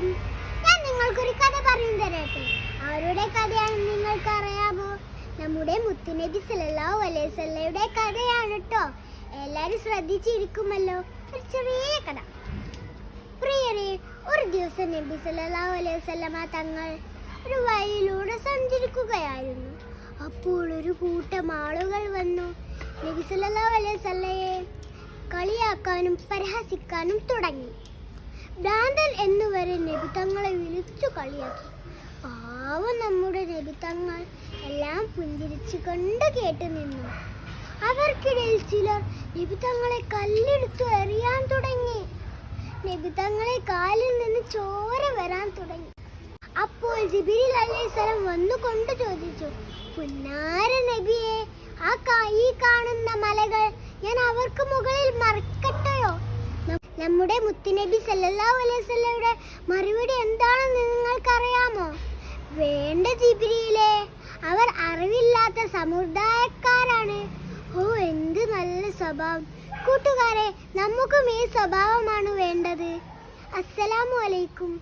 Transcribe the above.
അലൈക്കും ഞാൻ നിങ്ങൾക്കൊരു കഥ പറഞ്ഞു തരട്ടെ ആരുടെ കഥയാണ് നിങ്ങൾക്ക് അറിയാമോ നമ്മുടെ മുത്തുനബി സല്ലല്ലാഹു അലൈഹി സല്ലയുടെ കഥയാണ് കേട്ടോ. എല്ലാവരും ശ്രദ്ധിച്ചിരിക്കുമല്ലോ? ഒരു ചെറിയ കഥ. പ്രിയരെ ഒരു ദിവസം നബി സല്ലല്ലാഹു അലൈഹി സല്ലമ തങ്ങൾ ഒരു വഴിയിലൂടെ സഞ്ചരിക്കുകയായിരുന്നു. അപ്പോൾ ഒരു കൂട്ടം ആളുകൾ വന്നു. നബി സല്ലല്ലാഹു അലൈഹി സല്ലയെ കളിയാക്കാനും പരിഹസിക്കാനും തുടങ്ങി. ഭ്രാന്തൻ എന്നുവരെ നെബിത്തങ്ങളെ തങ്ങളെ വിളിച്ചു കളിയാക്കി. പാവം നമ്മുടെ നെബിത്തങ്ങൾ തങ്ങൾ എല്ലാം പുഞ്ചിരിച്ചു കൊണ്ട് കേട്ടു നിന്നു. അവർക്കിടയിൽ ചിലർ നെബിത്തങ്ങളെ തങ്ങളെ കല്ലെടുത്തു എറിയാൻ തുടങ്ങി. നെബിത്തങ്ങളെ തങ്ങളെ കാലിൽ നിന്ന് ചോര വരാൻ തുടങ്ങി. അപ്പോൾ ജിബിരിൽ അലൈഹിസ്സലാം വന്നുകൊണ്ട് ചോദിച്ചു പുന്നാര നബിയെ ആ ഈ കാണുന്ന മലകൾ ഞാൻ അവർക്ക് മുകളിൽ മറക്കട്ടെയോ ന- നമ്മുടെ മുത്തുനബി സല്ലല്ലാഹു അലൈഹി വസല്ലയുടെ മറുപടി എന്താണെന്ന് നിങ്ങൾക്കറിയാമോ? വേണ്ട ജിബിരിയിലെ അവർ അറിവില്ലാത്ത സമുദായക്കാരാണ്. ഓ എന്ത് നല്ല സ്വഭാവം. കൂട്ടുകാരെ നമുക്കും ഈ സ്വഭാവമാണ് വേണ്ടത്. അസ്സലാമു അലൈക്കും.